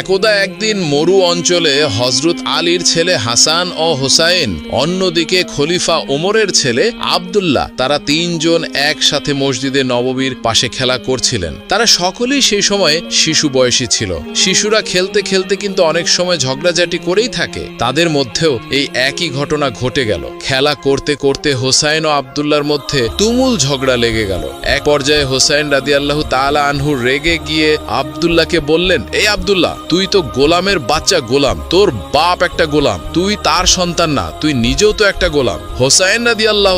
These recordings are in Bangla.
একদা একদিন মরু অঞ্চলে হজরত আলীর ছেলে হাসান ও হোসাইন, অন্যদিকে খলিফা ওমরের ছেলে আবদুল্লাহ, তারা তিনজন একসাথে মসজিদে নববীর পাশে খেলা করছিলেন। তারা সকলেই সেই সময় শিশু বয়সী ছিল। শিশুরা খেলতে খেলতে কিন্তু অনেক সময় ঝগড়াঝাটি করেই থাকে। তাদের মধ্যেও এই একই ঘটনা ঘটে গেল। খেলা করতে করতে হোসাইন ও আবদুল্লার মধ্যে তুমুল ঝগড়া লেগে গেল। এক পর্যায়ে হোসাইন রাদি আল্লাহ তালা আনহু রেগে গিয়ে আবদুল্লাহকে বললেন, এই আবদুল্লাহ তুই তো গোলামের বাচ্চা গোলাম, তোর বাপ একটা গোলাম, তুই তার সন্তান না, তুই নিজেও তো একটা গোলাম। হোসাইন রাদি আল্লাহ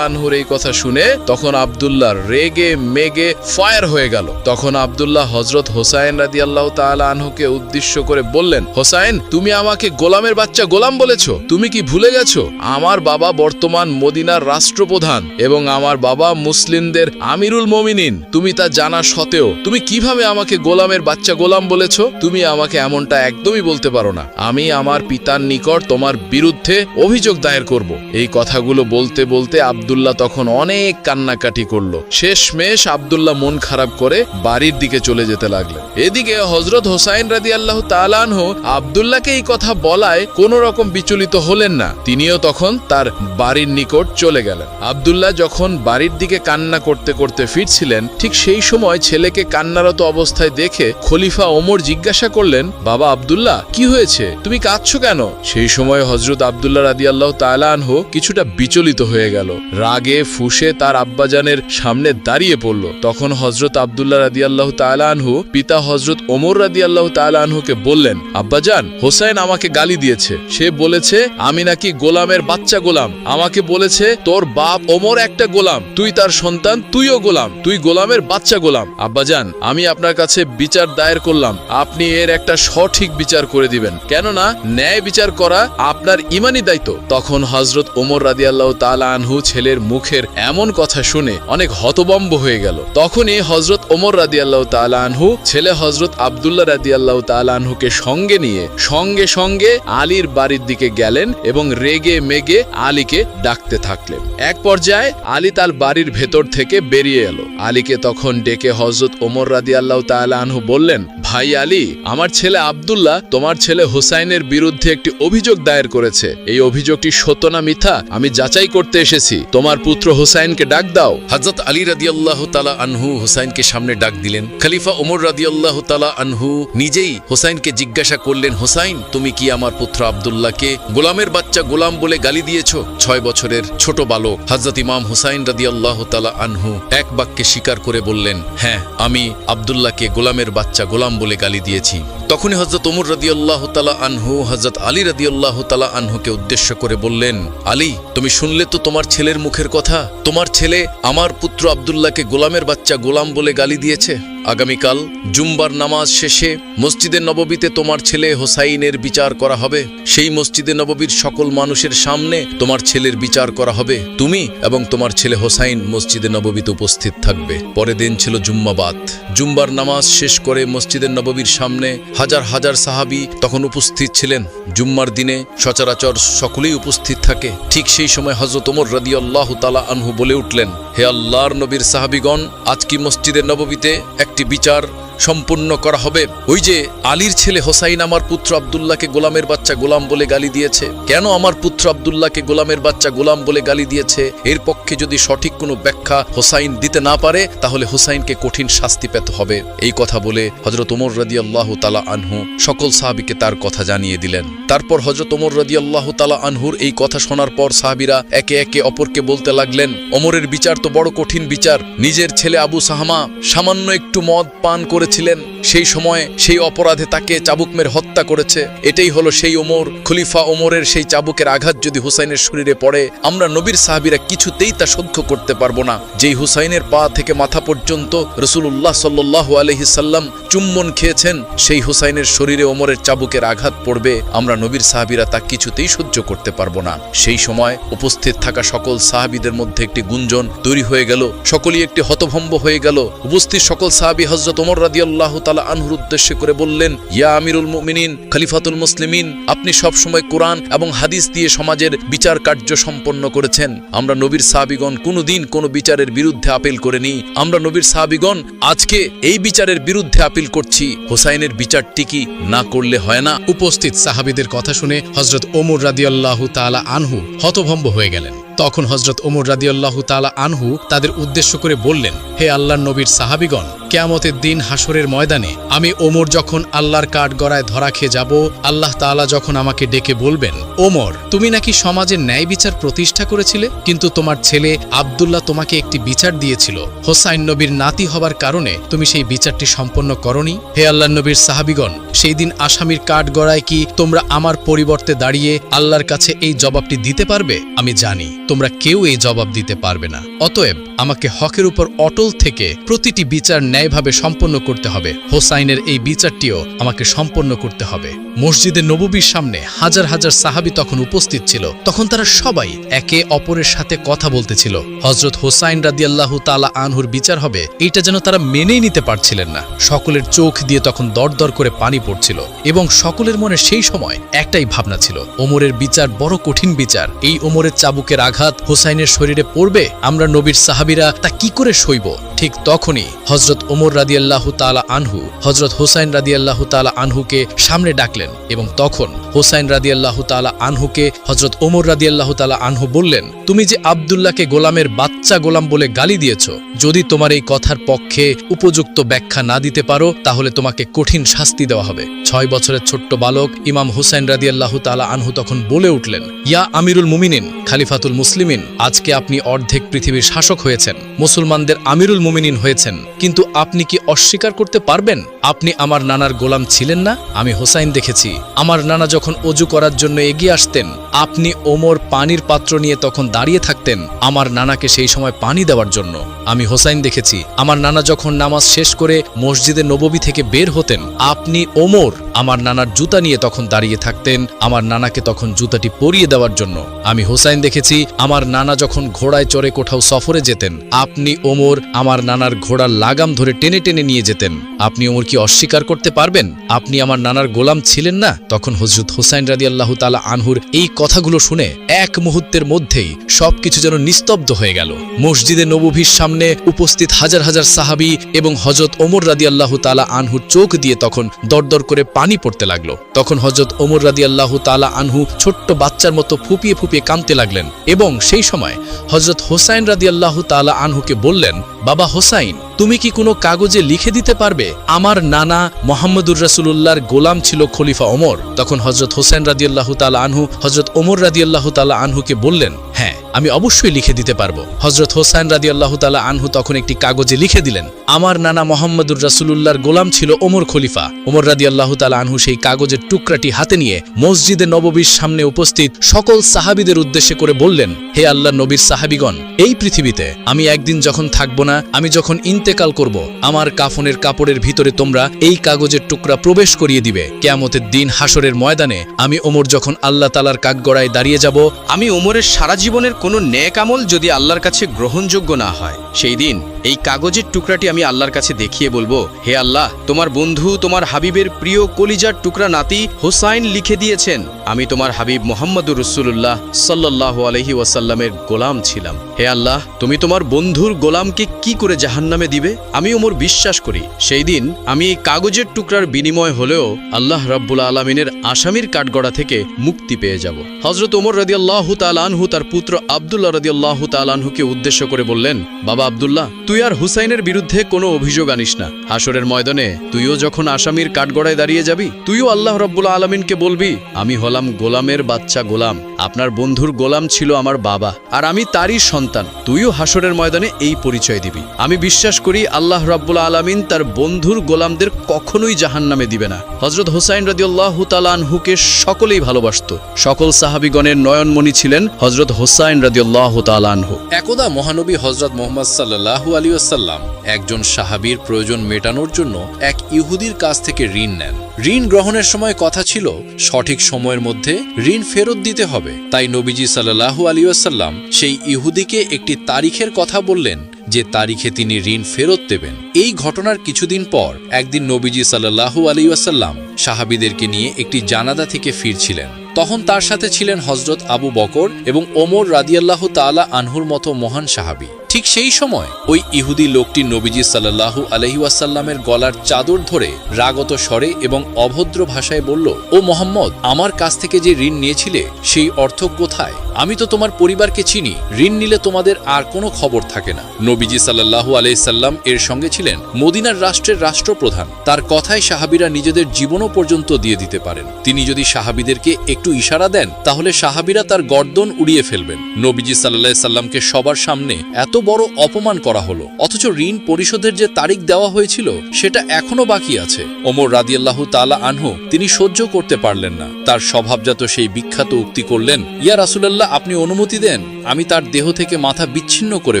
আনহুর এই কথা শুনে তখন আবদুল্লাহ রেগে মেগে ফায়ার হয়ে গেল। তখন আবদুল্লাহ হজরত হোসাইন রাদি আল্লাহ আনহুকে উদ্দেশ্য করে বললেন, হোসাইন, তুমি আমাকে গোলামের বাচ্চা গোলাম বলেছ? তুমি কি ভুলে গেছো? আমার বাবা বর্তমান মদিনার রাষ্ট্রপ্রধান এবং আমার বাবা মুসলিমদের আমিরুল মমিনিন। তুমি তা জানা সত্ত্বেও তুমি কীভাবে আমাকে গোলামের বাচ্চা গোলাম বলেছ? তুমি আমাকে এমনটা একদমই বলতে পারো না। আমি আমার পিতার নিকট তোমার বিরুদ্ধে অভিযোগ দায়ের করব। এই কথাগুলো বলতে বলতে আবদুল্লাহ তখন অনেক কান্নাকাটি করল। শেষমেশ আবদুল্লাহ মন খারাপ করে বাড়ির দিকে চলে যেতে লাগলেন। এদিকে হজরত হোসাইন রাদি আল্লাহ তালানহ আবদুল্লাহকে এই কথা বলায় কোন রকম বিচলিত হলেন না। তিনিও তখন তার বাড়ির নিকট চলে গেলেন। আবদুল্লাহ যখন বাড়ির দিকে কান্না করতে করতে ফিরছিলেন, ঠিক সেই সময় ছেলেকে কান্নারত অবস্থায় দেখে খলিফা ওমর জিজ্ঞাসা করলেন, বাবা আবদুল্লাহ, কি হয়েছে? তুমি কাঁদছো কেন? সেই সময় হজরত আবদুল্লাহ রাদি আল্লাহ তালানহ কিছুটা বিচলিত হয়ে গেল। রাগে, ফুসে তার আব্বাজানের সামনে দাঁড়িয়ে পড়ল। তখন হজরত আবদুল্লাহ রাদি আল্লাহ তালানহু পিতা হজরত ওমর রাদি আল্লাহ তালানহুকে বললেন, আব্বাজান, হোসাইন আমাকে গালি দিয়েছে। সে বলেছে, আমি নাকি গোলামের বাচ্চা গোলাম। আমাকে বলেছে, তোর বাপ ওমর একটা গোলাম, তুই তার সন্তান, তুইও গোলাম, তুই গোলামের বাচ্চা গোলাম। আব্বাজান, আমি আপনার কাছে বিচার দায়ের করলাম। আপনি এর একটা সঠিক বিচার করে দিবেন। কেননা, ন্যায় বিচার করা আপনার ইমানি দায়িত্ব। তখন হজরত ওমর রাদি আল্লাহ তালা আনহু ছেলের মুখের এমন কথা শুনে অনেক হতবম্ব হয়ে গেল। তখনই হজরত ওমর রাদি আল্লাহ তালা আনহু ছেলে হজরত আবদুল্লাহ রাদি আল্লাহ তালা আনহুকে সঙ্গে নিয়ে সঙ্গে সঙ্গে আলীর বাড়ির দিকে গেলেন এবং রেগে মেগে আলীকে ডাকতে থাকলেন। এক পর্যায়ে আলী তার বাড়ির ভেতর থেকে বেরিয়ে এলো। আলীকে তখন ডেকে হজরত ওমর রাদি আল্লাহ তালা আনহু বললেন, ভাই আলী আমার ছেলে আবদুল্লাহ তোমার ছেলে হুসাইনের বিরুদ্ধে একটি অভিযোগ দায়ের করেছে। এই অভিযোগটি সত্য না মিথ্যা? আমি যাচাই করতে এসেছি। তোমার পুত্র হুসাইনকে ডাক দাও। হজরত আলী রাদিয়াল্লাহ তালা আনহু হুসাইনকে সামনে ডাক দিলেন। খলিফা ওমর রাদিয়াল্লাহ তালা আনহু নিজেই হুসাইনকে জিজ্ঞাসা করলেন, হুসাইন, তুমি কি আমার পুত্র আবদুল্লাহকে গোলামের বাচ্চা গোলাম বলে গালি দিয়েছ? ছয় বছরের ছোট বালক হজরত ইমাম হুসাইন রাদিয়াল্লাহ তালা আনহু এক বাক্যে স্বীকার করে বললেন হ্যাঁ আমি আবদুল্লাহকে গোলামের বাচ্চা গোলাম বলে গালি দিয়েছি। তখনই হজরত ওমর রদিউল্লাহ তালা আনহু হজরত আলী রদিউল্লাহ তালা আনহুকে উদ্দেশ্য করে বললেন, আলী, তুমি শুনলে তো তোমার ছেলের মুখের কথা? তোমার ছেলে আমার পুত্র আবদুল্লাহকে গোলামের বাচ্চা গোলাম বলে গালি দিয়েছে? আগামীকাল জুম্বার নামাজ শেষে মসজিদে নববীতে তোমার ছেলে হোসাইনের বিচার করা হবে। সেই মসজিদে নববীর সকল মানুষের সামনে তোমার ছেলের বিচার করা হবে। তুমি এবং তোমার ছেলে হোসাইন মসজিদে নববীতে উপস্থিত থাকবে। পরের দিন ছিল জুম্মাবাদ জুম্বার নামাজ শেষ করে মসজিদের নববীর সামনে হাজার হাজার সাহাবি তখন উপস্থিত ছিলেন। জুম্মার দিনে সচরাচর সকলেই উপস্থিত থাকে। ঠিক সেই সময় হজরত ওমর রাদি আল্লাহ তালা আনহু বলে উঠলেন, হে আল্লাহর নবীর সাহাবিগণ, আজ কি মসজিদের নববীতে একটি বিচার সম্পূর্ণ করা হবে। ওই যে আলীর ছেলে হোসাইন আমার পুত্র আবদুল্লাহকে গোলামের বাচ্চা গোলাম বলে গালি দিয়েছে। কেন আমার পুত্র আবদুল্লাহকে গোলামের বাচ্চা গোলাম বলে গালি দিয়েছে? এর পক্ষে যদি সঠিক কোনো ব্যাখ্যা হোসাইন দিতে না পারে, তাহলে হোসাইনকে কঠিন শাস্তি পেতে হবে। এই কথা বলে হজরত ওমর রাদি আল্লাহ তালা আনহু সকল সাহাবিকে তার কথা জানিয়ে দিলেন। তারপর হজরত ওমর রাদি আল্লাহ তালা আনহুর এই কথা শোনার পর সাহাবিরা একে একে অপরকে বলতে লাগলেন, ওমরের বিচার তো বড় কঠিন বিচার। নিজের ছেলে আবু সাহামা সামান্য একটু মদ পান করেছিলেন, সেই সময় সেই অপরাধে তাকে চাবুক মেরে হত্যা করেছে। এটাই হলো সেই ওমর, খলিফা ওমরের সেই চাবুকের আঘাত যদি হুসাইনের শরীরে পড়ে, আমরা নবীর সাহাবিরা কিছুতেই তা সহ্য করতে পারব না। যেই হুসাইনের পা থেকে মাথা পর্যন্ত রসুল্লাহ সাল্লাহ আলহিসাল্লাম চুম্বন খেয়েছেন, সেই হুসাইনের শরীরে ওমরের চাবুকের আঘাত পড়বে, আমরা নবীর সাহাবিরা তা কিছুতেই সহ্য করতে পারব না। সেই সময় উপস্থিত থাকা সকল সাহাবিদের মধ্যে একটি গুঞ্জন তৈরি হয়ে গেল, সকলেই একটি হতভম্ব হয়ে গেল। উপস্থিত সকল সাহাবি হজরত ওমর রাদি তালা উদ্দেশ্য করে বললেন, ইয়া আমিরুল মুমিনিন, খলিফাতুল মুসলিমিন, আপনি সবসময় কোরআন এবং হাদিস দিয়ে সমাজের বিচার কার্য সম্পন্ন করেছেন। আমরা নবীর সাহাবিগণ কোনোদিন কোনো বিচারের বিরুদ্ধে আপিল করেনি। আমরা নবীর সাহাবিগণ আজকে এই বিচারের বিরুদ্ধে আপিল করছি। হোসাইনের বিচারটি কি না করলে হয় না? উপস্থিত সাহাবিদের কথা শুনে হজরত ওমর রাদিয়াল্লাহু তাআলা আনহু হতভম্ব হয়ে গেলেন। তখন হজরত ওমর রাদিয়াল্লাহু তালা আনহু তাদের উদ্দেশ্য করে বললেন, হে আল্লাহর নবীর সাহাবিগণ, কেয়ামতের দিন হাসরের ময়দানে আমি ওমর যখন আল্লাহর কাঠ গড়ায় ধরা খেয়ে যাব, আল্লাহ তাআলা যখন আমাকে ডেকে বলবেন, ওমর, তুমি নাকি সমাজের ন্যায় বিচার প্রতিষ্ঠা করেছিলে? কিন্তু তোমার ছেলে আব্দুল্লাহ তোমাকে একটি বিচার দিয়েছিল। হোসাইন নবীর নাতি হবার কারণে তুমি সেই বিচারটি সম্পন্ন করনি। হে আল্লাহ নবীর সাহাবিগণ, সেই দিন আসামির কাঠ গড়ায় কি তোমরা আমার পরিবর্তে দাঁড়িয়ে আল্লাহর কাছে এই জবাবটি দিতে পারবে? আমি জানি। তোমরা কেউ এই জবাব দিতে পারবে না। অতএব আমাকে হকের উপর অটল থেকে প্রতিটি বিচার ন্যায়ভাবে সম্পন্ন করতে হবে। হোসাইনের এই বিচারটিও আমাকে সম্পন্ন করতে হবে। মসজিদে নববীর সামনে হাজার হাজার সাহাবি তখন উপস্থিত ছিল। তখন তারা সবাই একে অপরের সাথে কথা বলতেছিল। হজরত হোসাইন রাদিয়াল্লাহু তালা আনহুর বিচার হবে, এইটা যেন তারা মেনেই নিতে পারছিলেন না। সকলের চোখ দিয়ে তখন দরদর করে পানি পড়ছিল এবং সকলের মনে সেই সময় একটাই ভাবনা ছিল। ওমরের বিচার বড় কঠিন বিচার। এই ওমরের চাবুকের আঘাত হোসাইনের শরীরে পড়বে, আমরা নবীর সাহাবিরা তা কি করে সইব? ঠিক তখনই হজরত ওমর রাদিয়াল্লাহু তালা আনহু হজরত হোসাইন রাদিয়াল্লাহু তালা আনহুকে সামনে ডাকলেন এবং তখন হোসাইন রাদিয়াল্লাহু তালা আনহুকে হজরত ওমর রাদিয়াল্লাহু তালা আনহু বললেন, তুমি যে আবদুল্লাহকে গোলামের বাচ্চা গোলাম বলে গালি দিয়েছ, যদি তোমার এই কথার পক্ষে উপযুক্ত ব্যাখ্যা না দিতে পারো, তাহলে তোমাকে কঠিন শাস্তি দেওয়া হবে। ছয় বছরের ছোট্ট বালক ইমাম হুসাইন রাদিয়াল্লাহু তালা আনহু তখন বলে উঠলেন, ইয়া আমিরুল মুমিনিন, খালিফাতুল মুসলিমিন, আজকে আপনি অর্ধেক পৃথিবীর শাসক হয়েছেন, মুসলমানদের আমিরুল মুমিনিন হয়েছেন, কিন্তু আপনি কি অস্বীকার করতে পারবেন? আপনি আমার নানার গোলাম ছিলেন না? আমি হোসাইন দেখেছি। আমার নানা যখন অজু করার জন্য এগিয়ে আসতেন, আপনি ওমর পানির পাত্র নিয়ে তখন দাঁড়িয়ে থাকতেন, আমার নানাকে সেই সময় পানি দেওয়ার জন্য। আমি হোসাইন দেখেছি। আমার নানা যখন নামাজ শেষ করে মসজিদে নববী থেকে বের হতেন, আপনি ওমর আমার নানার জুতা নিয়ে তখন দাঁড়িয়ে থাকতেন, আমার নানাকে তখন জুতাটি পরিয়ে দেওয়ার জন্য। আমি হোসাইন দেখেছি, আমার নানা যখন ঘোড়ায় চড়ে কোথাও সফরে যেতেন, আপনি ওমর আমার নানার ঘোড়ার লাগাম ধরে টেনে টেনে নিয়ে যেতেন। আপনি ওমর কি অস্বীকার করতে পারবেন? আপনি আমার নানার গোলাম ছিলেন না? তখন হজরত হোসাইন রাদি আল্লাহ তালা আনহুর এই কথাগুলো শুনে এক মুহূর্তের মধ্যেই সবকিছু যেন নিস্তব্ধ হয়ে গেল। মসজিদে নবভীর সামনে উপস্থিত হাজার হাজার সাহাবি এবং হজরত ওমর রাদি আল্লাহ তালা আনহুর চোখ দিয়ে তখন দরদর করে পানি পড়তে লাগল। তখন হজরত ওমর রাদি আল্লাহ তালা আনহু ছোট্ট বাচ্চার মতো ফুপিয়ে ফুপিয়ে কাঁদতে লাগলেন এবং সেই সময় হজরত হোসাইন রাদি আল্লাহ তালা আনহুকে বললেন, বাবা হোসাইন তুমি কি কোনো কাগজে লিখে দিতে পারবে? আমার নানা মোহাম্মদুর রাসুলুল্লাহর গোলাম ছিল খলিফা ওমর। তখন হজরত হোসেন রাদিয়াল্লাহু তালা আনহু হজরত ওমর রাদিয়াল্লাহু তালা আনহুকে বললেন হ্যাঁ আমি অবশ্যই লিখে দিতে পারব। হজরত হোসাইন রাদিয়াল্লাহু তালা আনহু তখন একটি কাগজে লিখে দিলেন, আমার নানা মোহাম্মদুর রাসুলুল্লাহর গোলাম ছিল ওমর খলিফা। ওমর রাদিয়াল্লাহু তালা আনহু সেই কাগজের টুকরাটি হাতে নিয়ে মসজিদে নববীর সামনে উপস্থিত সকল সাহাবিদের উদ্দেশ্যে করে বললেন, হে আল্লাহ নবীর সাহাবিগণ, এই পৃথিবীতে আমি একদিন যখন থাকব না, আমি যখন ইন্তেকাল করব। আমার কাফনের কাপড়ের ভিতরে তোমরা এই কাগজের টুকরা প্রবেশ করিয়ে দিবে। কেয়ামতের দিন হাসরের ময়দানে আমি ওমর যখন আল্লাহ তালার কাকগড়ায় দাঁড়িয়ে যাব, আমি ওমরের সারা জীবনের কোনো ন্যাক আমল যদি আল্লাহর কাছে গ্রহণযোগ্য না হয়, সেই দিন এই কাগজের টুকরাটি আমি আল্লাহর কাছে দেখিয়ে বলব, হে আল্লাহ, তোমার বন্ধু, তোমার হাবিবের প্রিয় কলিজার টুকরা নাতি হোসাইন লিখে দিয়েছেন, আমি তোমার হাবিব মোহাম্মদুর রসুল্লাহ সাল্লাহ আলহি ওয়াসাল্লামের গোলাম ছিলাম। হে আল্লাহ, তুমি তোমার বন্ধুর গোলামকে কি করে জাহান্নামে দিবে? আমি ওমর বিশ্বাস করি। সেই দিন আমি এই কাগজের টুকরার বিনিময় হলেও আল্লাহ রাব্বুল আলমিনের আসামির কাঠগড়া থেকে মুক্তি পেয়ে যাব। হজরত ওমর রদিয়াল্লাহ তালানহু তার পুত্র আবদুল্লাহ রদিয়াল্লাহ তালানহুকে উদ্দেশ্য করে বললেন, বাবা আবদুল্লাহ, তুই আর হুসাইনের বিরুদ্ধে কোনো অভিযোগ আনিস না। হাসরের ময়দানে তুইও যখন আসামির কাঠগড়ায় দাঁড়িয়ে যাবি, তুইও আল্লাহ রব্বুল আলমিনকে বলবি, আমি হলাম গোলামের বাচ্চা গোলাম। আপনার বন্ধুর গোলাম ছিল আমার বাবা, আর আমি তারই সন্তান। তুইও হাসরের ময়দানে এই পরিচয় দিবি। আমি বিশ্বাস করি আল্লাহ রাব্বুল আলমিন তার বন্ধুর গোলামদের কখনোই জাহান্নামে দিবে না। হজরত হোসাইন রদিউল্লাহ তালানহুকে সকলেই ভালোবাসত। সকল সাহাবিগণের নয়নমণি ছিলেন হজরত হোসাইন রদিউল্লাহ তালানহু একদা মহানবী হজরত মোহাম্মদ সাল্লাহু আলী আসাল্লাম একজন সাহাবীর প্রয়োজন মেটানোর জন্য এক ইহুদির কাছ থেকে ঋণ নেন। ঋণ গ্রহণের সময় কথা ছিল, সঠিক সময়ের মধ্যে ঋণ ফেরত দিতে হবে। তাই নবীজি সাল্লাহু আলী আসাল্লাম সেই ইহুদিকে একটি তারিখের কথা বললেন, যে তারিখে তিনি ঋণ ফেরত দেবেন। এই ঘটনার কিছুদিন পর একদিন নবীজি সাল্লাহু আলী ওয়াসাল্লাম সাহাবিদেরকে নিয়ে একটি জানাদা থেকে ফিরছিলেন। তখন তার সাথে ছিলেন হজরত আবু বকর এবং ওমর রাদিয়াল্লাহ তাআলা আনহুর মতো মহান সাহাবী। ঠিক সেই সময় ওই ইহুদি লোকটি নবীজি সাল্লাহু আলহি ওয়াসাল্লামের গলার চাদর ধরে রাগত স্বরে এবং অভদ্র ভাষায় বলল, ও মোহাম্মদ, আমার কাছ থেকে যে ঋণ নিয়েছিলে, সেই অর্থ কোথায়? আমি তো তোমার পরিবারকে চিনি, ঋণ নিলে তোমাদের আর কোনো খবর থাকে না। নবীজি সাল্লাহু আলাইসাল্লাম এর সঙ্গে ছিলেন মদিনার রাষ্ট্রের রাষ্ট্রপ্রধান। তার কথায় সাহাবিরা নিজেদের জীবনও পর্যন্ত দিয়ে দিতে পারেন। তিনি যদি সাহাবিদেরকে একটু ইশারা দেন, তাহলে সাহাবিরা তার গর্দন উড়িয়ে ফেলবেন। নবীজি সাল্লাহ সাল্লামকে সবার সামনে এত বড় অপমান করা হলো। অথচ ঋণ পরিশোধের যে তারিখ দেওয়া হয়েছিল, সেটা এখনও বাকি আছে। ওমর রাদিয়াল্লাহু তাআলা আনহু, তিনি সহ্য করতে পারলেন না। তার স্বভাবজাত সেই বিখ্যাত উক্তি করলেন, ইয়া রাসূলুল্লাহ, আপনি অনুমতি দেন, আমি তার দেহ থেকে মাথা বিচ্ছিন্ন করে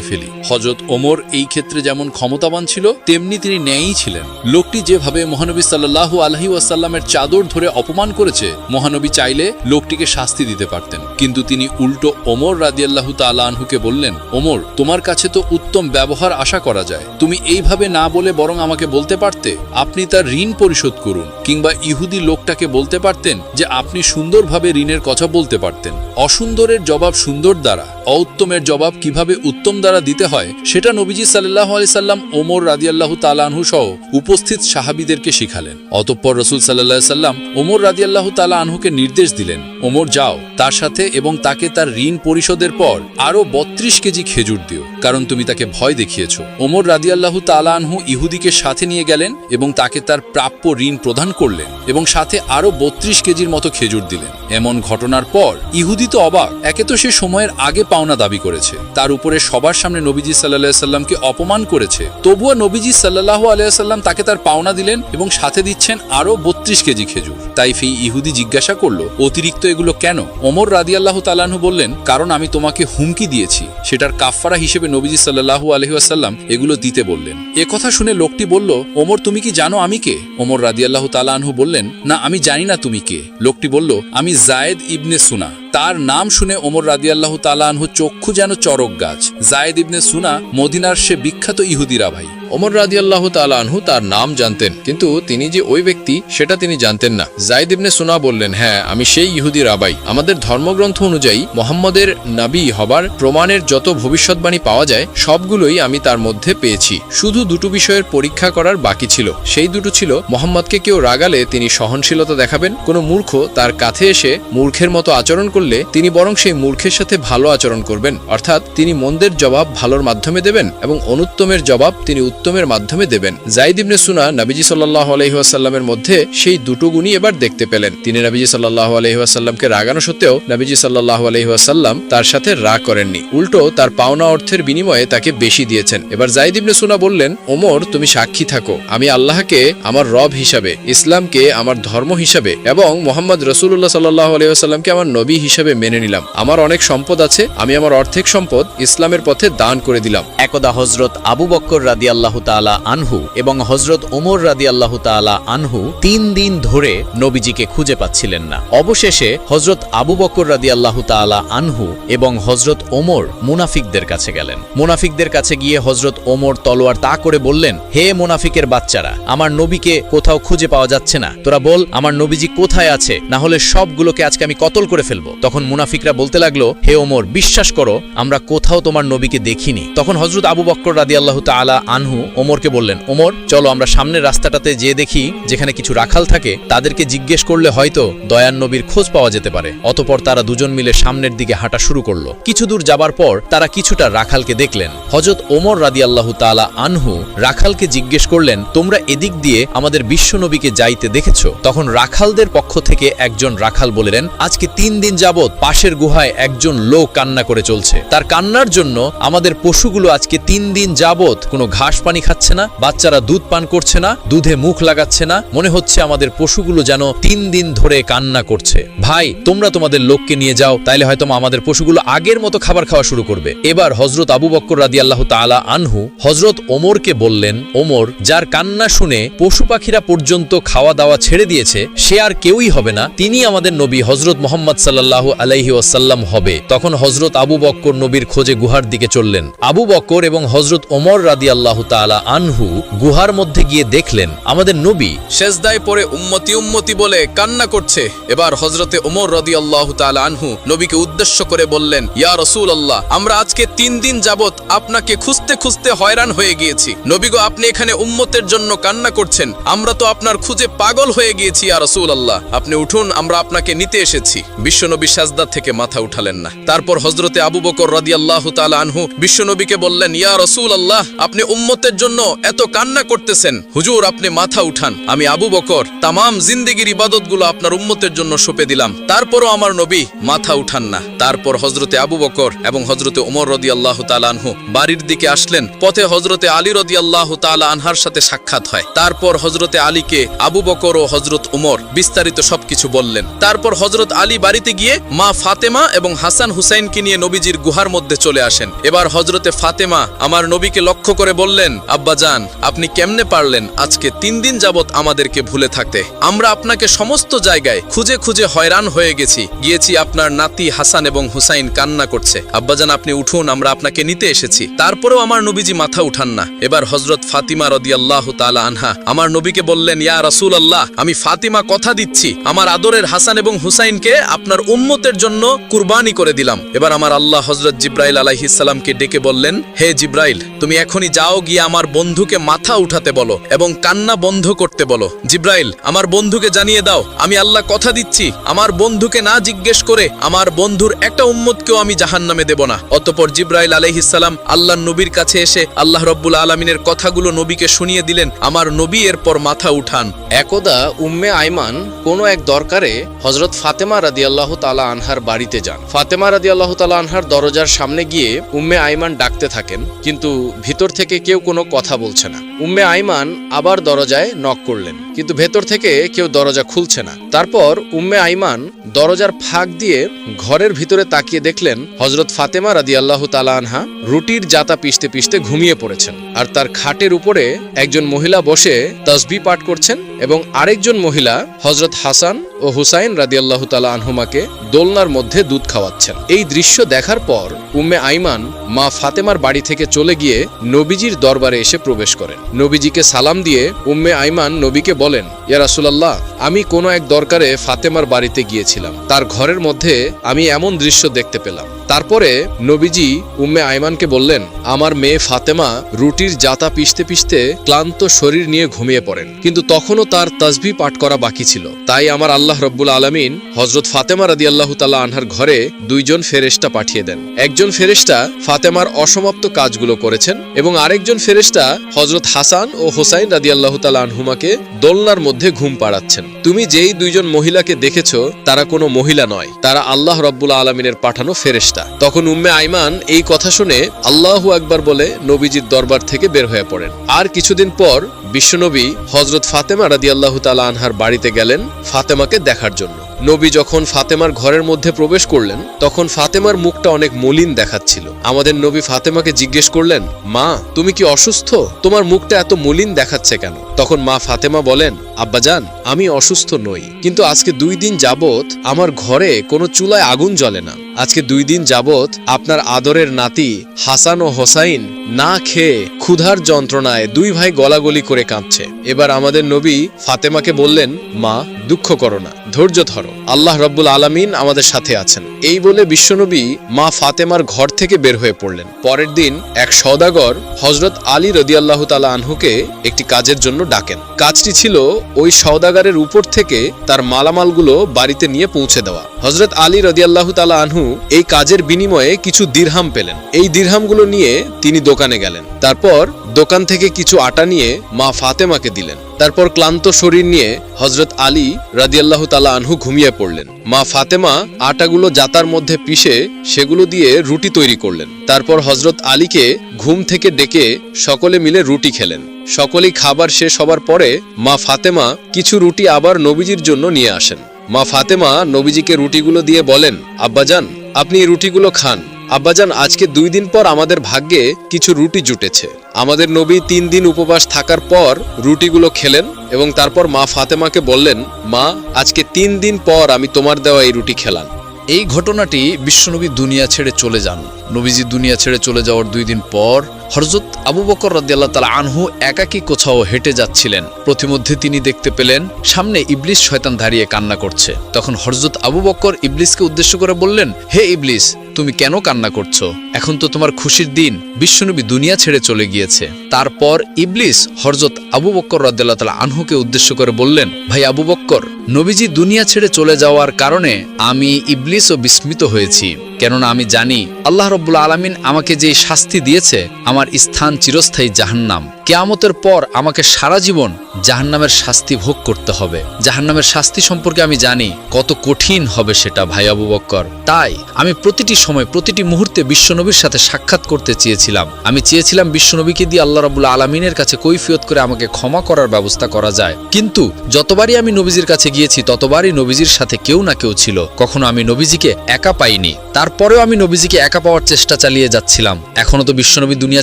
ফেলি। হজরত ওমর এই ক্ষেত্রে যেমন ক্ষমতাবান ছিল, তেমনি তিনি ন্যায়ই ছিলেন। লোকটি যেভাবে মহানবী সাল্লাল্লাহু আলহি ওয়াসাল্লামের চাদর ধরে অপমান করেছে, মহানবী চাইলে লোকটিকে শাস্তি দিতে পারতেন। কিন্তু তিনি উল্টো ওমর রাদিয়াল্লাহু তাআলা আনহুকে বললেন, ওমর, তোমার কাছে তো উত্তম ব্যবহার আশা করা যায়। তুমি এইভাবে না বলে বরং আমাকে বলতে পারতে? আপনি তার ঋণ পরিশোধ করুন, কিংবা ইহুদি লোকটাকে বলতে পারতেন যে আপনি সুন্দরভাবে ঋণের কথা বলতে পারতেন। অসুন্দরের জবাব সুন্দর দ্বারা, অউত্তমের জবাব কীভাবে উত্তম দ্বারা দিতে হয়, সেটা নবীজি সাল্লাহ আলি সাল্লাম, ওমর রাদিয়াল্লাহু তালানহু সহ উপস্থিত সাহাবিদেরকে শিখালেন। অতঃপর রসুল সাল্লাহ সাল্লাম ওমর রাদিয়াল্লাহু তালা আনহুকে নির্দেশ দিলেন, ওমর, যাও, তার সাথে এবং তাকে তার ঋণ পরিশোধের পর আরও বত্রিশ কেজি খেজুর দিও। কারণ তুমি তাকে ভয় দেখিয়েছ। ওমর রাদিয়াল্লাহু তালা আনহু ইহুদিকে সাথে নিয়ে গেলেন এবং তাকে তার প্রাপ্য ঋণ প্রদান করলেন এবং সাথে আরও বত্রিশ কেজির মতো খেজুর দিলেন। এমন ঘটনার পর ইহুদি তো অবাক, একে তো সে সময়ের আগে পাওনা দাবি করেছে। তার উপরে সবার সামনে নবীজি সাল্লাহ সাল্লামকে অপমান করেছে। তবুও নবীজি সাল্লাহ আলিয়াল্লাম তাকে তার পাওনা দিলেন এবং সাথে দিচ্ছেন আরও বত্রিশ কেজি খেজুর। তাই ফি ইহুদি জিজ্ঞাসা করল, অতিরিক্ত এগুলো কেন? ওমর রাদিয়াল্লাহু তালাহু বললেন, কারণ আমি তোমাকে হুমকি দিয়েছি। সেটার কাফফারা হিসেবে নবীজি সাল্লাহু আলহিউসাল্লাম এগুলো দিতে বললেন। এ কথা শুনে লোকটি বলল, ওমর, তুমি কি জানো আমি কে? ওমর রাদিয়াল্লাহু তালাহু বললেন, না, আমি জানি না তুমি কে। লোকটি বলল, আমি জায়েদ ইবনে সুনা। তার নাম শুনে ওমর রাদিয়াল্লাহ তালানহু চক্ষু যেন চরক গাছ। জায়েদ ইবনে সুনা মদিনার সে বিখ্যাত ইহুদিরা ভাই। ওমর রাদিয়াল্লাহ তালানহু তার নাম জানতেন, কিন্তু তিনি যে ওই ব্যক্তি, সেটা তিনি জানতেন না। জাইদ ইবনে সুনা বললেন হ্যাঁ আমি সেই ইহুদি রাবাই। আমাদের ধর্মগ্রন্থ অনুযায়ী মোহাম্মদের নাবি হবার প্রমাণের যত ভবিষ্যৎবাণী পাওয়া যায়, সবগুলোই আমি তার মধ্যে পেয়েছি। শুধু দুটো বিষয়ের পরীক্ষা করার বাকি ছিল। সেই দুটো ছিল, মোহাম্মদকে কেউ রাগালে তিনি সহনশীলতা দেখাবেন, কোনো মূর্খ তার কাছে এসে মূর্খের মতো আচরণ করলে তিনি বরং সেই মূর্খের সাথে ভালো আচরণ করবেন। অর্থাৎ তিনি মন্দের জবাব ভালোর মাধ্যমে দেবেন এবং অনুত্তমের জবাব তিনি উত্তমের মাধ্যমে দেবেন। জাইদ ইবনে সুনা নবীজি সাল্লাহ আলহিহাসাল্লামের মধ্যে সেই দুটো গুণই এবার দেখতে পেলেন। তিনি নবীজি সাল্লাহ আলহিহাসাল্লামকে রাগানো সত্ত্বেও নবীজি সাল্লাহ আলহিহাসাল্লাম তার সাথে রাগ করেননি। উল্টো তার পাওনা অর্থের বিনিময়ে তাকে বেশি দিয়েছেন। এবার জাইদ ইবনে সুনা বললেন, ওমর, তুমি সাক্ষী থাকো। আমি আল্লাহকে আমার রব হিসাবে, ইসলামকে আমার ধর্ম হিসাবে এবং মোহাম্মদ রসুল্লাহ সাল্লাহ আলহিহাসাল্লামকে আমার নবী হিসাবে মেনে নিলাম। আমার অনেক সম্পদ আছে। আমি আমার অর্ধেক সম্পদ ইসলামের পথে দান করে দিলাম। একদা হজরত আবু বক্কর রাদি আল্লাহ তালা আনহু এবং হজরত ওমর রাদি আল্লাহ তালা আনহু তিন দিন ধরে নবীজিকে খুঁজে পাচ্ছিলেন না। অবশেষে হজরত আবু বকর রাদি আল্লাহ তালা আনহু এবং হজরত ওমর মুনাফিকদের কাছে গেলেন। মুনাফিকদের কাছে গিয়ে হজরত ওমর তলোয়ার তা করে বললেন, হে মুনাফিকের বাচ্চারা, আমার নবীকে কোথাও খুঁজে পাওয়া যাচ্ছে না। তোরা বল, আমার নবীজি কোথায় আছে? না হলে সবগুলোকে আজকে আমি কতল করে ফেলব? তখন মুনাফিকরা বলতে লাগল, হে ওমর, বিশ্বাস করো, আমরা কোথাও তোমার নবীকে দেখিনি। তখন হজরত আবু বক্কর রাদি আল্লাহ তালা আনহু ওমরকে বললেন, ওমর, চলো আমরা সামনের রাস্তাটাতে যে দেখি যেখানে কিছু রাখাল থাকে। তাদেরকে জিজ্ঞেস করলে হয়তো দয়ান নবীর খোঁজ পাওয়া যেতে পারে। অতপর তারা দুজন মিলে সামনের দিকে হাঁটা শুরু করল। কিছু দূর যাবার পর তারা কিছুটা রাখালকে দেখলেন। হজরত ওমর রাদি আল্লাহ তালা আনহু রাখালকে জিজ্ঞেস করলেন, তোমরা এদিক দিয়ে আমাদের বিশ্ব নবীকে যাইতে দেখেছ? তখন রাখালদের পক্ষ থেকে একজন রাখাল বললেন, আজকে তিন দিন যাবৎ পাশের গুহায় একজন লোক কান্না করে চলছে। তার কান্নার জন্য আমাদের পশুগুলো আজকে তিন দিন যাবৎ কোনো ঘাস পানি খাচ্ছে না, বাচ্চারা দুধ পান করছে না, দুধে মুখ লাগাচ্ছে না, মনে হচ্ছে আমাদের পশুগুলো যেন তিন দিন ধরে কান্না করছে। ভাই, তোমরা তোমাদের লোককে নিয়ে যাও, তাইলে হয়তো আমাদের পশুগুলো আগের মতো খাবার খাওয়া শুরু করবে। এবার হজরত আবু বক্কর রাদি আল্লাহ তালা আনহু হজরত ওমরকে বললেন, ওমর, যার কান্না শুনে পশু পাখিরা পর্যন্ত খাওয়া দাওয়া ছেড়ে দিয়েছে, সে আর কেউই হবে না। তিনি আমাদের নবী হজরত মোহাম্মদ সাল্লাহ আলাইহি ওয়াসাল্লাম হবে। তখন হজরত আবু বক্কর নবীর খোঁজে গুহার দিকে চললেন। আবু বক্কর এবং হজরত ওমর রাদি আল্লাহ তালা আনহু গুহার মধ্যে গিয়ে দেখলেন, আমাদের নবী শেষদায় পরে উম্মতি উম্মতি বলে কান্না করছে। এবার হজরতে ওমর রদি আল্লাহ তালা আনহু নবীকে উদ্দেশ্য করে বললেন, ইয়া রসুল আল্লাহ আমরা আজকে তিন দিন যাবত আপনাকে খুঁজতে খুঁজতে হয়রান হয়ে গিয়েছি। নবীগো আপনি এখানে উম্মতের জন্য কান্না করছেন। আমরা তো আপনার খুঁজে পাগল হয়ে গিয়েছি, ইয়া রসুল আল্লাহ আপনি উঠুন, আমরা আপনাকে নিতে এসেছি। বিশ্বনবী সাজদা থেকে মাথা উঠালেন না। তারপর হজরতে আবু বকর রদি আল্লাহ তালা আনহু বিশ্বনবীকে বললেন, ইয়া রসুল আল্লাহ আপনি উম্মতের জন্য এত কান্না করতেছেন। হুজুর, আপনি মাথা উঠান। আমি আবু বকর, তামাম জিন্দেগির ইবাদতগুলো আপনার উম্মতের জন্য সঁপে দিলাম। তারপরও আমার নবী মাথা উঠান না। তারপর হজরতে আবু বকর এবং হজরতে ওমর রদি আল্লাহ আনহু বাড়ির দিকে আসলেন। পথে হজরতে আলী রদি আল্লাহ তালা আনহার সাথে সাক্ষাৎ হয়। তারপর হজরতে আলীকে আবু বকর ও হজরত উমর বিস্তারিত সবকিছু বললেন। তারপর হজরত আলী বাড়িতে গিয়ে মা ফাতেমা এবং হাসান হুসাইনকে নিয়ে নবীজির গুহার মধ্যে চলে আসেন। এবার হজরতে ফাতেমা আমার নবীকে লক্ষ্য করে বললেন আব্বাজান, আপনি কেমনে পারলেন আজকে তিন দিন যাবত আমাদেরকে ভুলে থাকতে? আমরা আপনাকে সমস্ত জায়গায় খুঁজে খুঁজে হয়রান হয়ে গেছি। গিয়েছি আপনার নাতি হাসান এবং হুসাইন কান্না করছে। আব্বাজান, আপনি উঠুন, আমরা আপনাকে নিতে এসেছি। তারপরেও আমার নবীজি মাথা উঠান না। এবার হজরত ফাতিমা রদি আল্লাহ তালা আনহা আমার নবীকে বললেন, ইয়া রাসূল আল্লাহ আমি ফাতিমা কথা দিচ্ছি। আমার আদরের হাসান এবং হুসাইনকে আপনার উম্মতের জন্য কুরবানি করে দিলাম। এবার আমার আল্লাহ হজরত জিব্রাইল আলাইহিসাল্লামকে ডেকে বললেন, হে জিব্রাইল, তুমি এখনই যাও, গিয়ে আমার বন্ধুকে মাথা উঠাতে বলো এবং কান্না বন্ধ করতে বলো। জিব্রাইল, আমার বন্ধুকে জানিয়ে দাও, আমি আল্লাহ কথা দিচ্ছি। আমার বন্ধুকে না জিজ্ঞেস করে আমার বন্ধুর একটা উম্মতকেও আমি জাহান নামে দেব না। অতপর জিব্রাইল আলাইহিসাল্লাম আল্লাহ নবীর কাছে এসে আল্লাহ রব্বুল আলমিনের কথাগুলো নবীকে শুনিয়ে দিলেন। আমার নবী এরপর মাথা উঠান। একদা উম্মে আইমান কোনো এক দরকারে হজরত ফাতেমা রাদি আল্লাহ তালা আনহার বাড়িতে যান। ফাতেমা রাদি আল্লাহ তালা আনহার দরজার সামনে গিয়ে উম্মে আইমান ডাকতে থাকেন, কিন্তু ভিতর থেকে কেউ কোনো কথা বলছে না। উম্মে আইমান আবার দরজায় নক করলেন। কিন্তু ভেতর থেকে কেউ দরজা খুলছে না। তারপর উম্মে আইমান দরজার ফাঁক দিয়ে ঘরের ভিতরে তাকিয়ে দেখলেন হজরত ফাতেমা রাদি আল্লাহ আনহা রুটির জাতা পিষতে পিষতে ঘুমিয়ে পড়েছেন। আর তার খাটের উপরে একজন মহিলা বসে তসবি পাঠ করছেন এবং আরেকজন মহিলা হজরত হাসান ও হুসাইন রাদিয়াল্লাহু তালা আনহুমাকে দোলনার মধ্যে দুধ খাওয়াচ্ছেন। এই দৃশ্য দেখার পর উম্মে আইমান মা ফাতেমার বাড়ি থেকে চলে গিয়ে নবীজির দরবারে এসে প্রবেশ করেন। নবীজিকে সালাম দিয়ে উম্মে আইমান নবীকে বলেন, ইয়া রাসূলুল্লাহ, আমি কোনো এক দরকারে ফাতেমার বাড়িতে গিয়েছিলাম। তার ঘরের মধ্যে আমি এমন দৃশ্য দেখতে পেলাম। তারপরে নবীজি উম্মে আইমানকে বললেন, আমার মেয়ে ফাতেমা রুটির জাতা পিষতে পিষতে ক্লান্ত শরীর নিয়ে ঘুমিয়ে পড়েন। কিন্তু তখনও তার তসবি পাঠ করা বাকি ছিল। তাই আমার আল্লাহ রব্বুল আলমিন হজরত ফাতেমা রাদি আল্লাহ তাল্লাহ আনহার ঘরে দুইজন ফেরেস্তা পাঠিয়ে দেন। একজন ফেরেস্তা ফাতেমার অসমাপ্ত কাজগুলো করেছেন এবং আরেকজন ফেরেস্তা হজরত হাসান ও হোসাইন রাদি আল্লাহ তাল্লাহ আনহুমাকে দোলনার মধ্যে ঘুম পাড়াচ্ছেন। তুমি যেই দুইজন মহিলাকে দেখেছ, তারা কোনো মহিলা নয়, তারা আল্লাহ রব্বুল আলমিনের পাঠানো ফেরেস্তা তখন উম্মে আইমান এই কথা শুনে আল্লাহু আকবার বলে নবীজির দরবার থেকে বের হয়ে পড়েন। আর কিছুদিন পর বিশ্বনবী হজরত ফাতেমা রাদি আল্লাহ তালা আনহার বাড়িতে গেলেন ফাতেমাকে দেখার জন্য। নবী যখন ফাতেমার ঘরের মধ্যে প্রবেশ করলেন, তখন ফাতেমার মুখটা অনেক মলিন দেখাচ্ছিল। আমাদের নবী ফাতেমাকে জিজ্ঞেস করলেন, মা, তুমি কি অসুস্থ? তোমার মুখটা এত মলিন দেখাচ্ছে কেন? তখন মা ফাতেমা বলেন, আব্বাজান, আমি অসুস্থ নই। কিন্তু আজকে দুই দিন যাবত আমার ঘরে কোনো চুলায় আগুন জ্বলে না। আজকে দুই দিন যাবত আপনার আদরের নাতি হাসান ও হোসাইন না খেয়ে ক্ষুধার যন্ত্রণায় দুই ভাই গলাগলি করে কাঁদছে। এবার আমাদের নবী ফাতেমাকে বললেন, মা, দুঃখ করো না। ধৈর্য ধরো। আল্লাহ রব্বুল আলামিন আমাদের সাথে আছেন। এই বলে বিশ্বনবী মা ফাতেমার ঘর থেকে বের হয়ে পড়লেন। পরের দিন এক সওদাগর হজরত আলী রদিয়াল্লাহ তালা আনহুকে একটি কাজের জন্য ডাকেন। কাজটি ছিল ওই সওদাগারের উপর থেকে তার মালামালগুলো বাড়িতে নিয়ে পৌঁছে দেওয়া। হজরত আলী রদিয়াল্লাহ তালা আনহু এই কাজের বিনিময়ে কিছু দিরহাম পেলেন। এই দিরহামগুলো নিয়ে তিনি দোকানে গেলেন। তারপর দোকান থেকে কিছু আটা নিয়ে মা ফাতেমাকে দিলেন। তারপর ক্লান্ত শরীর নিয়ে হজরত আলী রাদিয়াল্লাহু তালা আনহু ঘুমিয়ে পড়লেন। মা ফাতেমা আটাগুলো জাতার মধ্যে পিষে সেগুলো দিয়ে রুটি তৈরি করলেন। তারপর হজরত আলীকে ঘুম থেকে ডেকে সকলে মিলে রুটি খেলেন। সকলেই খাবার শেষ হবার পরে মা ফাতেমা কিছু রুটি আবার নবীজির জন্য নিয়ে আসেন। মা ফাতেমা নবীজিকে রুটিগুলো দিয়ে বলেন, আব্বাজান, আপনি রুটিগুলো খান। আব্বাজান, আজকে দুই দিন পর আমাদের ভাগ্যে কিছু রুটি জুটেছে। আমাদের নবী তিন দিন উপবাস থাকার পর রুটিগুলো খেলেন এবং তারপর মা ফাতেমাকে বললেন, মা, আজকে তিন দিন পর আমি তোমার দেওয়া এই রুটি খেলান এই ঘটনাটি বিশ্বনবী দুনিয়া ছেড়ে চলে যান। নবীজি দুনিয়া ছেড়ে চলে যাওয়ার দুই দিন পর হরজত আবু বকর রাদিয়াল্লাহ তালা আনহু একাকী কোথাও হেঁটে যাচ্ছিলেন। প্রতিমধ্যে তিনি দেখতে পেলেন, সামনে ইবলিস শয়তান দাঁড়িয়ে কান্না করছে। তখন হরজত আবু বকর ইবলিসকে উদ্দেশ্য করে বললেন, হে ইবলিস, তুমি কেন কান্না করছ? এখন তো তোমার খুশির দিন, বিশ্বনবী দুনিয়া ছেড়ে চলে গিয়েছে। তারপর ইবলিস হরজত আবু বক্কর রাদিয়াল্লাহ তালা আনহুকে উদ্দেশ্য করে বললেন, ভাই আবু বক্কর নবীজি দুনিয়া ছেড়ে চলে যাওয়ার কারণে আমি ইবলিসও বিস্মিত হয়েছি। কেননা আমি জানি, আল্লাহ রব্বুল আলমিন আমাকে যে শাস্তি দিয়েছে আমার স্থান চিরস্থায়ী জাহান্নাম। কেয়ামতের পর আমাকে সারা জীবন জাহান্নামের শাস্তি ভোগ করতে হবে। জাহান্নামের শাস্তি সম্পর্কে আমি জানি কত কঠিন হবে সেটা, ভাই আবু বক্কর। তাই আমি প্রতিটি সময়, প্রতিটি মুহূর্তে বিশ্বনবীর সাথে সাক্ষাৎ করতে চেয়েছিলাম। আমি চেয়েছিলাম বিশ্বনবীকে দিয়ে আল্লাহ রাবুল আলমিনের কাছে কৈফিয়ত করে আমাকে ক্ষমা করার ব্যবস্থা করা যায়। কিন্তু যতবারই আমি নবীজির কাছে গিয়েছি, ততবারই নবীজির সাথে কেউ না কেউ ছিল। কখনো আমি নবীজিকে একা পাইনি। তারপরেও আমি নবীজিকে একা পাওয়ার চেষ্টা চালিয়ে যাচ্ছিলাম। এখনও তো বিশ্বনবী দুনিয়া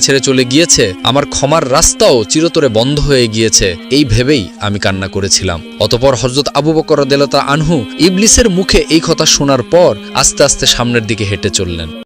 ছেড়ে চলে গিয়েছে। আমার ক্ষমার রাস্তাও চিরতরে বন্ধ হয়ে গিয়েছে। এই ভেবেই আমি কান্না করেছিলাম। অতপর হজরত আবু বকর দেলতা আনহু ইবলিসের মুখে এই কথা শোনার পর আস্তে আস্তে সামনের দিকে হেঁটে চললেন।